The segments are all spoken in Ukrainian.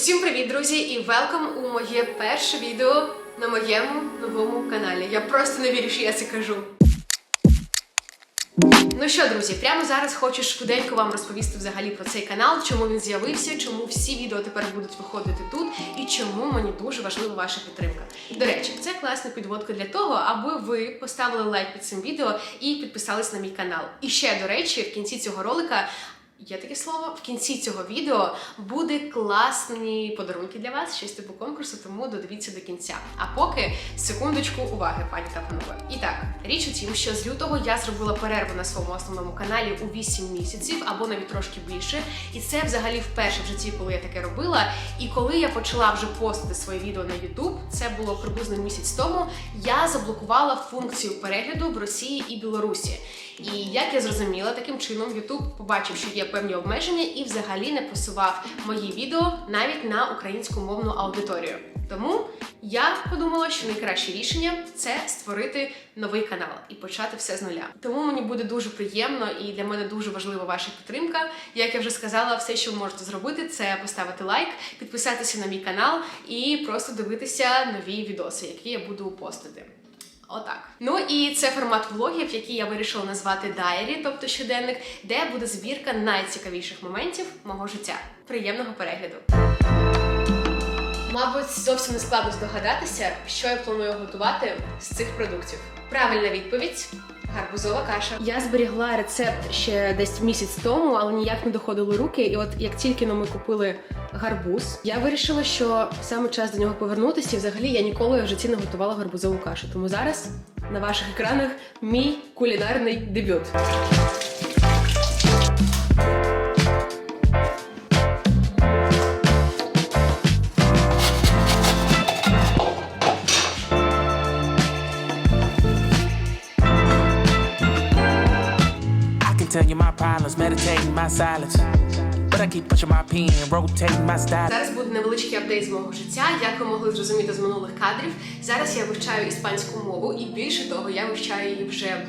Усім привіт, друзі, і велкам у моє перше відео на моєму новому каналі. Я просто не вірю, що я це кажу. Ну що, друзі, прямо зараз хочу швиденько вам розповісти взагалі про цей канал, чому він з'явився, чому всі відео тепер будуть виходити тут, і чому мені дуже важлива ваша підтримка. До речі, це класна підводка для того, аби ви поставили лайк під цим відео і підписались на мій канал. І ще до речі, в кінці цього ролика. Є таке слово. В кінці цього відео буде класні подарунки для вас, щось типу конкурсу, тому додивіться до кінця. А поки секундочку уваги, пані та панове. І так, річ у тім, що з лютого я зробила перерву на своєму основному каналі у 8 місяців або навіть трошки більше. І це взагалі вперше в житті, коли я таке робила. І коли я почала вже постити свої відео на YouTube, це було приблизно місяць тому. Я заблокувала функцію перегляду в Росії і Білорусі. І як я зрозуміла, таким чином YouTube побачив, що є певні обмеження, і взагалі не посував мої відео навіть на українськомовну аудиторію. Тому я подумала, що найкраще рішення це створити новий канал і почати все з нуля. Тому мені буде дуже приємно і для мене дуже важлива ваша підтримка. Як я вже сказала, все, що ви можете зробити, це поставити лайк, підписатися на мій канал і просто дивитися нові відоси, які я буду постити. Отак. Ну і це формат влогів, який я вирішила назвати Дайрі, тобто щоденник, де буде збірка найцікавіших моментів мого життя. Приємного перегляду! Мабуть, зовсім не складно здогадатися, що я планую готувати з цих продуктів. Правильна відповідь. Гарбузова каша. Я зберігла рецепт ще десь місяць тому, але ніяк не доходили руки. І от як тільки ну, ми купили гарбуз, я вирішила, що саме час до нього повернутися. І взагалі я ніколи в житті не готувала гарбузову кашу. Тому зараз на ваших екранах мій кулінарний дебют. I can tell you my problems, meditating my silence. But I keep pushing my pen, rotating my style. Зараз буде невеличкий апдейт з мого життя. Як ви могли зрозуміти з минулих кадрів, зараз я вивчаю іспанську мову, і більше того, я вивчаю її вже.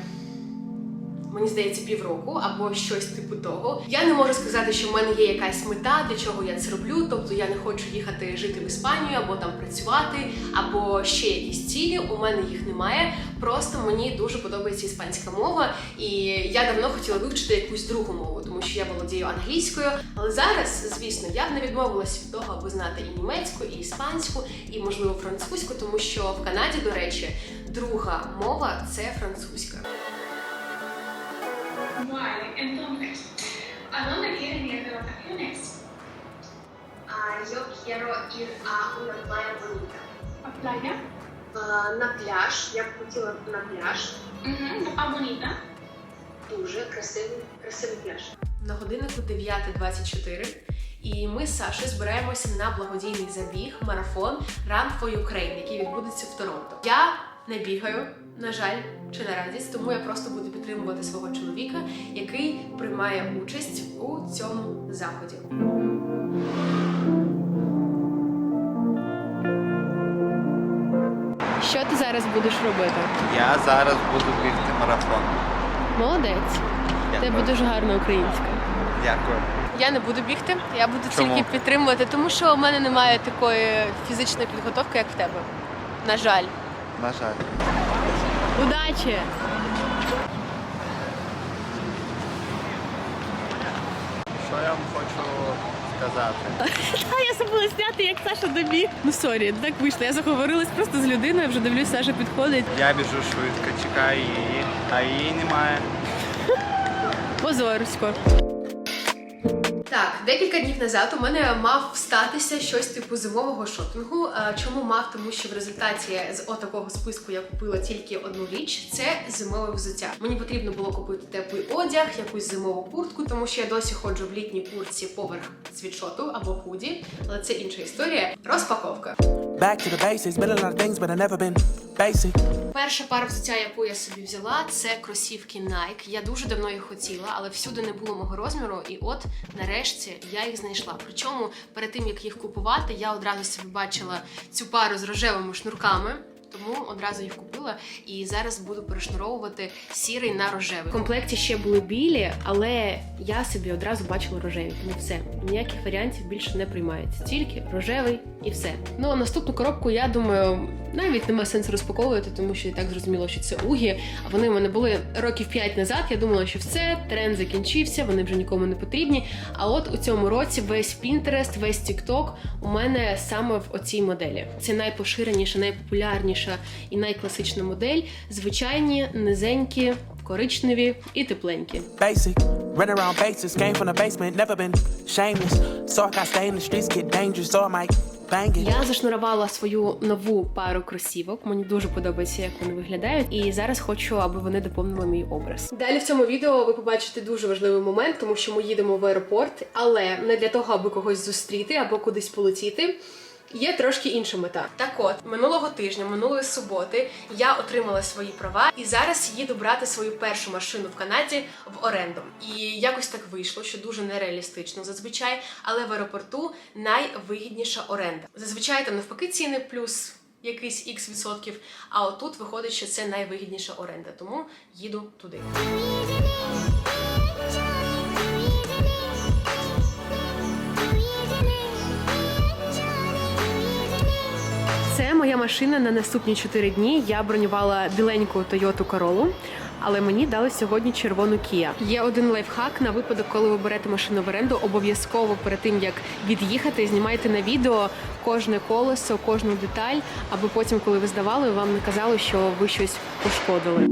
Мені здається, півроку або щось типу того. Я не можу сказати, що в мене є якась мета, для чого я це роблю. Тобто я не хочу їхати жити в Іспанію або там працювати, або ще якісь цілі. У мене їх немає. Просто мені дуже подобається іспанська мова, і я давно хотіла вивчити якусь другу мову, тому що я володію англійською. Але зараз, звісно, я б не відмовилась від того, аби знати і німецьку, і іспанську, і можливо французьку, тому що в Канаді, до речі, друга мова це французька. Vale, entonces, ¿a dónde quieren ir de vacaciones? Ah, yo quiero ir a una playa bonita. ¿A playa? А, на пляж. Я б хотіла на пляж. Ujú, ¿A bonita? Дуже красивий, красивий пляж. На годиннику 9.24. І ми з Сашою збираємося на благодійний забіг марафон Run for Ukraine, який відбудеться в Торонто. Я не бігаю, на жаль, чи на радість, тому я просто буду підтримувати свого чоловіка, який приймає участь у цьому заході. Що ти зараз будеш робити? Я зараз буду бігти марафон. Молодець. Дякую. дуже гарна українська. Дякую. Я не буду бігти, я буду Чому? тільки підтримувати, тому що у мене немає такої фізичної підготовки, як в тебе. На жаль. На жаль. Удачі! Що я вам хочу сказати? А я забула зняти, як Саша добіг. Ну сорі, так вийшло. Я заговорилась просто з людиною, вже дивлюсь, Саша підходить. Я біжу швидко, чекаю її, а її немає. Позорисько. Так, декілька днів назад у мене мав статися щось типу зимового шопінгу. Чому мав? Тому що в результаті з отакого списку я купила тільки одну річ це зимове взуття. Мені потрібно було купити теплий одяг, якусь зимову куртку, тому що я досі ходжу в літній куртці поверх світшоту або худі, але це інша історія. Розпаковка. Back to the basics, been a lot of things, but I never been basic. Перша пара взуття, яку я собі взяла, це кросівки Nike. Я дуже давно їх хотіла, але всюди не було мого розміру. І от нарешті я їх знайшла. Причому перед тим як їх купувати, я одразу собі бачила цю пару з рожевими шнурками. тому одразу їх купила і зараз буду перешнуровувати сірий на рожевий. В комплекті ще були білі, але я собі одразу бачила рожеві. Тому все ніяких варіантів більше не приймається. Тільки рожевий і все. Ну а наступну коробку, я думаю, навіть немає сенсу розпаковувати, тому що і так зрозуміло, що це угі. А вони в мене були років 5 назад. Я думала, що все, тренд закінчився, вони вже нікому не потрібні. А от у цьому році весь Pinterest, весь TikTok у мене саме в оцій моделі. Це найпоширеніша, найпопулярніша і найкласична модель. Звичайні, низенькі, коричневі і тепленькі. Basic, run around bases, came from the basement, never been shameless. So I got stay in the streets, get dangerous, so I might bang it. Я зашнурувала свою нову пару кросівок. Мені дуже подобається, як вони виглядають, і зараз хочу, аби вони доповнили мій образ. Далі в цьому відео ви побачите дуже важливий момент, тому що ми їдемо в аеропорт, але не для того, аби когось зустріти або кудись полетіти. Є трошки інша мета. Так от минулого тижня, минулої суботи, я отримала свої права і зараз їду брати свою першу машину в Канаді в оренду. І якось так вийшло, що дуже нереалістично зазвичай, але в аеропорту найвигідніша оренда. Зазвичай там навпаки ціни плюс якийсь ікс відсотків. А отут виходить, що це найвигідніша оренда, тому їду туди. Це моя машина на наступні 4 дні. Я бронювала біленьку Toyota Corolla, але мені дали сьогодні червону Kia. Є один лайфхак на випадок, коли ви берете машину в оренду. Обов'язково перед тим як від'їхати, знімайте на відео кожне колесо, кожну деталь, аби потім, коли ви здавали, вам не казали, що ви щось пошкодили.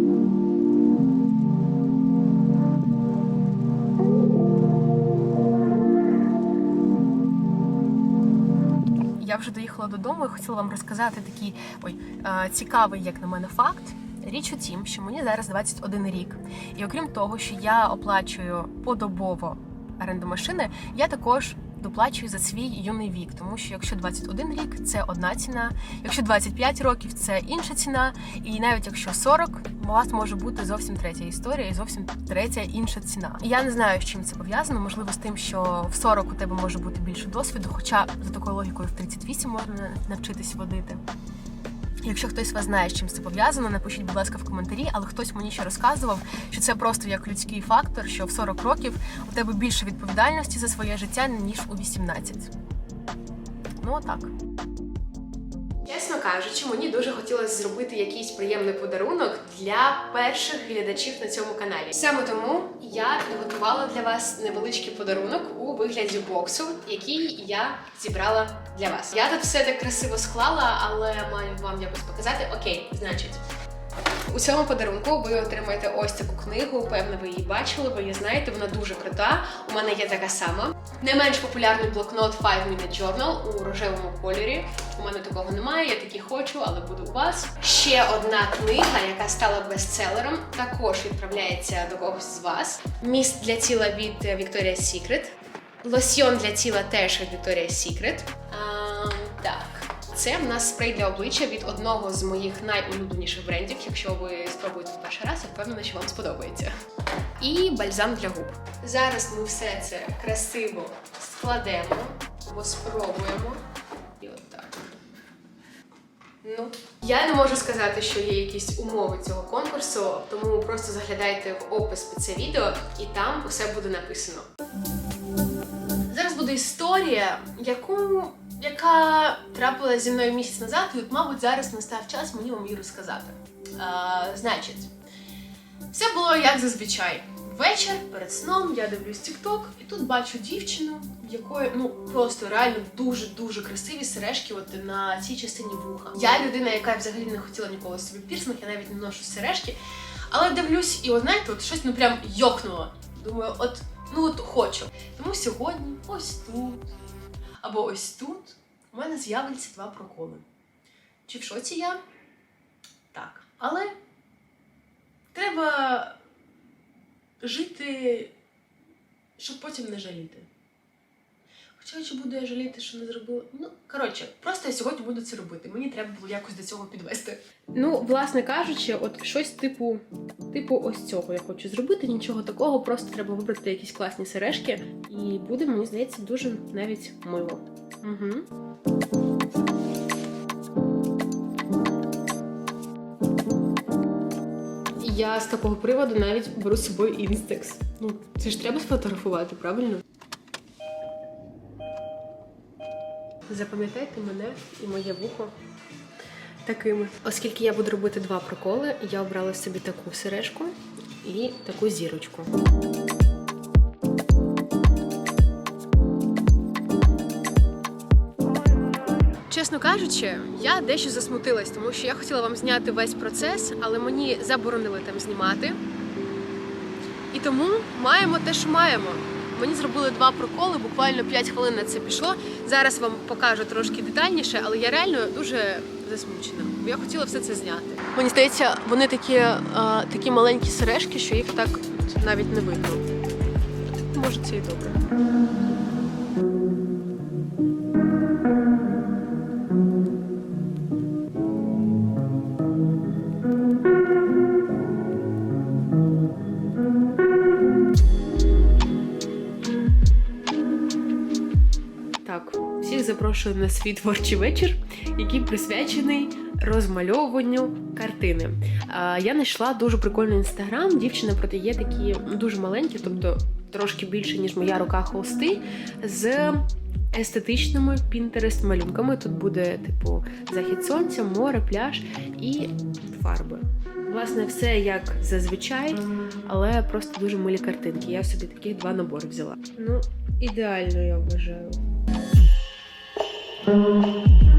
Вже доїхала додому і хотіла вам розказати такий ой, е, цікавий, як на мене, факт. Річ у тім, що мені зараз 21 рік. І окрім того, що я оплачую подобово оренду машини, я також доплачую за свій юний вік. Тому що якщо 21 рік це одна ціна, якщо 25 років це інша ціна, і навіть якщо 40, у вас може бути зовсім третя історія і зовсім третя інша ціна. І я не знаю, з чим це пов'язано. Можливо, з тим, що в 40 у тебе може бути більше досвіду, хоча за такою логікою в 38 можна навчитись водити. Якщо хтось вас знає, з чим це пов'язано, напишіть, будь ласка, в коментарі, але хтось мені ще розказував, що це просто як людський фактор, що в 40 років у тебе більше відповідальності за своє життя, ніж у 18. Ну, отак. Чесно кажучи, мені дуже хотілося зробити якийсь приємний подарунок для перших глядачів на цьому каналі. Саме тому я підготувала для вас невеличкий подарунок у вигляді боксу, який я зібрала для вас. Я тут все так красиво склала, але маю вам якось показати. Окей, значить. У цьому подарунку ви отримаєте ось таку книгу. Певно, ви її бачили, ви її знаєте, вона дуже крута. У мене є така сама. Не менш популярний блокнот 5 Minute Journal у рожевому кольорі. У мене такого немає, я такі хочу, але буде у вас. Ще одна книга, яка стала бестселером, також відправляється до когось з вас. Міст для тіла від Victoria's Secret. Лосьйон для тіла теж від Victoria's Secret. Це в нас спрей для обличчя від одного з моїх найулюбленіших брендів. Якщо ви спробуєте в перший раз, я впевнена, що вам сподобається. І бальзам для губ. Зараз ми все це красиво складемо, або спробуємо. І от так. Ну, я не можу сказати, що є якісь умови цього конкурсу, тому просто заглядайте в опис під це відео, і там усе буде написано. Зараз буде історія, яку яка трапилася зі мною місяць назад, і от, мабуть, зараз настав час мені вам її розказати. А, значить, все було як зазвичай. Вечір перед сном я дивлюсь TikTok, і тут бачу дівчину, якої ну просто реально дуже дуже красиві сережки от на цій частині вуха. Я людина, яка взагалі не хотіла ніколи собі пірсинг, я навіть не ношу сережки. Але дивлюсь, і от знаєте, от щось ну прям йокнуло. Думаю, от ну от хочу. Тому сьогодні ось тут або ось тут у мене з'являться два проколи. Чи в шоці я? Так. Але треба жити, щоб потім не жаліти. Хоча чи буду я жаліти, що не зробила. Ну, коротше, просто я сьогодні буду це робити. Мені треба було якось до цього підвести. Ну, власне кажучи, от щось типу, типу ось цього я хочу зробити. Нічого такого, просто треба вибрати якісь класні сережки, і буде, мені здається, дуже навіть мило. Угу. Я з такого приводу навіть беру з собою інстекс. Ну, це ж треба сфотографувати, правильно? Запам'ятайте мене і моє вухо такими. Оскільки я буду робити два проколи, я обрала собі таку сережку і таку зірочку. Чесно кажучи, я дещо засмутилась, тому що я хотіла вам зняти весь процес, але мені заборонили там знімати. І тому маємо те, що маємо. Мені зробили два проколи, буквально 5 хвилин на це пішло. Зараз вам покажу трошки детальніше, але я реально дуже засмучена. Я хотіла все це зняти. Мені здається, вони такі, а, такі маленькі сережки, що їх так навіть не видно. Може, це і добре. Запрошую на свій творчий вечір, який присвячений розмальовуванню картини. Я знайшла дуже прикольний інстаграм. Дівчина продає такі дуже маленькі, тобто трошки більше, ніж моя рука холсти, з естетичними пінтерест малюнками. Тут буде, типу, захід сонця, море, пляж і фарби. Власне, все як зазвичай, але просто дуже милі картинки. Я собі таких два набори взяла. Ну, ідеально, я вважаю. Müzik